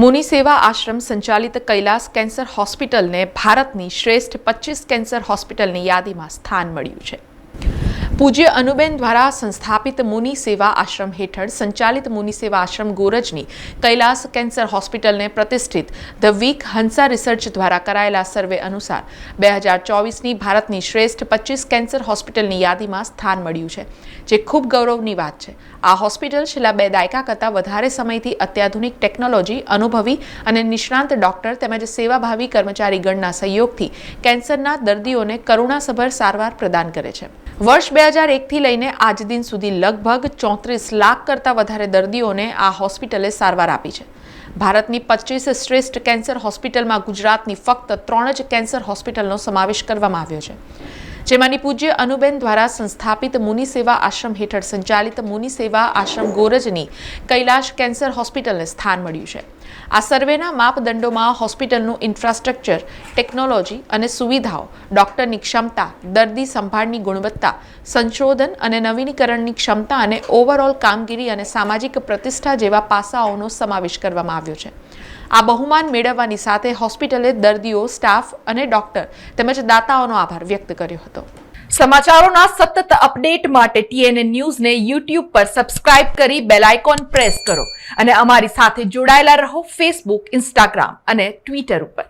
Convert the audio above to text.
મુનિ સેવા આશ્રમ સંચાલિત કૈલાસ કેન્સર હોસ્પિટલને ભારતની શ્રેષ્ઠ પચીસ કેન્સર હોસ્પિટલની યાદીમાં સ્થાન મળ્યું છે. પૂજ્ય અનુબેન દ્વારા સંસ્થાપિત મુનિ સેવા આશ્રમ હેઠળ સંચાલિત મુનિ સેવા આશ્રમ ગોરજની કૈલાસ કેન્સર હોસ્પિટલને પ્રતિષ્ઠિત ધ વીક હંસા રિસર્ચ દ્વારા કરાયેલા સર્વે અનુસાર બે હજાર ચોવીસની ભારતની શ્રેષ્ઠ પચીસ કેન્સર હોસ્પિટલની યાદીમાં સ્થાન મળ્યું છે, જે ખૂબ ગૌરવની વાત છે. આ હોસ્પિટલ છેલ્લા બે દાયકા કરતાં વધારે સમયથી અત્યાધુનિક ટેકનોલોજી અનુભવી અને નિષ્ણાંત ડોક્ટર તેમજ સેવાભાવી કર્મચારીગણના સહયોગથી કેન્સરના દર્દીઓને કરુણાસભર સારવાર પ્રદાન કરે છે. વર્ષ બે હજાર એકથી લઈને આજ દિન સુધી લગભગ ચોત્રીસ લાખ કરતાં વધારે દર્દીઓને આ હોસ્પિટલે સારવાર આપી છે. ભારતની પચીસ શ્રેષ્ઠ કેન્સર હોસ્પિટલમાં ગુજરાતની ફક્ત ત્રણ જ કેન્સર હોસ્પિટલનો સમાવેશ કરવામાં આવ્યો છે. જેમાંની પૂજ્ય અનુબેન દ્વારા સંસ્થાપિત મુનિ સેવા આશ્રમ હેઠળ સંચાલિત મુનિ સેવા આશ્રમ ગોરજની કૈલાશ કેન્સર હોસ્પિટલને સ્થાન મળ્યું છે. આ સર્વેના માપદંડોમાં હોસ્પિટલનું ઇન્ફ્રાસ્ટ્રક્ચર, ટેકનોલોજી અને સુવિધાઓ, ડોક્ટરની ક્ષમતા, દર્દી સંભાળની ગુણવત્તા, સંશોધન અને નવીનીકરણની ક્ષમતા અને ઓવરઓલ કામગીરી અને સામાજિક પ્રતિષ્ઠા જેવા પાસાઓનો સમાવેશ કરવામાં આવ્યો છે. આ બહુમાન મેળવવાની સાથે હોસ્પિટલે દર્દીઓ, સ્ટાફ અને ડોક્ટર તેમજ દાતાઓનો આભાર વ્યક્ત કર્યો હતો. સમાચારોના સતત અપડેટ માટે ટીએનએ ન્યૂઝને યુટ્યુબ પર સબસ્ક્રાઇબ કરી બેલ આઇકોન પ્રેસ કરો અને અમારી સાથે જોડાયેલા રહો ફેસબુક, ઇન્સ્ટાગ્રામ અને ટ્વિટર ઉપર.